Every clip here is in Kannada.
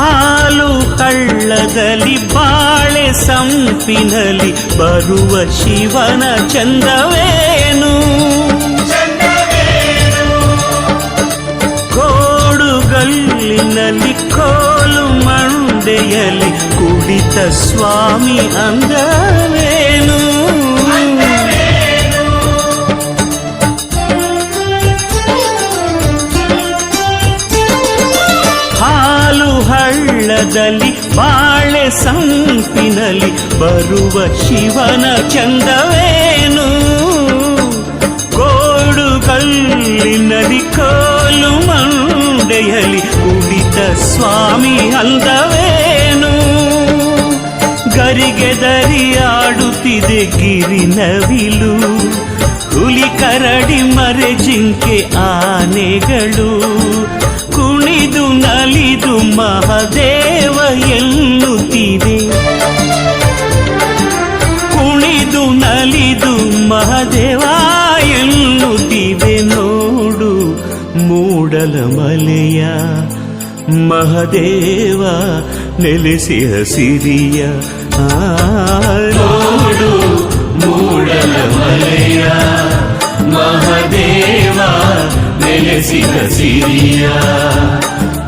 ಹಾಲು ಕಳ್ಳದಲ್ಲಿ ಬಾಳೆ ಸಂಪಿನಲ್ಲಿ ಬರುವ ಶಿವನ ಚಂದವೇನು? ಕೋಡುಗಲ್ಲಿನಲ್ಲಿ ಕೋಲು ಮಂಡೆಯಲ್ಲಿ ಕುಡಿತ ಸ್ವಾಮಿ ಅಂದವೇನು ಹಳ್ಳದಲ್ಲಿ ಬಾಳೆ ಸಂಪಿನಲ್ಲಿ ಬರುವ ಶಿವನ ಚಂದವೇನು? ಕೋಡುಗಲ್ಲಿನಲ್ಲಿ ಕೋಲು ಮಂಡೆಯಲ್ಲಿ ಕುಡಿತ ಸ್ವಾಮಿ ಅಂದವೇನು? ಗರಿಗೆ ದರಿಯಾಡುತ್ತಿದೆ ಗಿರಿನವಿಲು ಹುಲಿ ಕರಡಿ ಮರೆ ಜಿಂಕೆ ಆನೆಗಳು, ಕುಣಿದು ನಲಿದು ಮಹದೇವ ಮಹದೇವ ಎನ್ನುತ್ತಿದೆ ನೋಡು ಮೂಡಲ ಮಲೆಯ ಮಹದೇವ ನೆಲೆಸಿ ಹಸಿರಿಯ ಆ, ನೋಡು ಮೂಡಲ ಮಲೆಯ ಮಹದೇವ ನೆಲೆಸಿದ ಸಿರಿಯ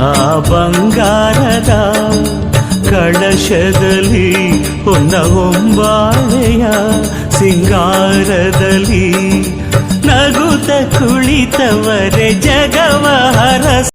ಆ ಬಂಗಾರದ ಕಳಶದಲ್ಲಿ ಹೊನ್ನ ಹೊಂಬಾಳೆಯ ಸಿಂಗಾರದಲ್ಲಿ ನಗುತ ಕುಳಿತವರೆ ಜಗವ ಹರಸ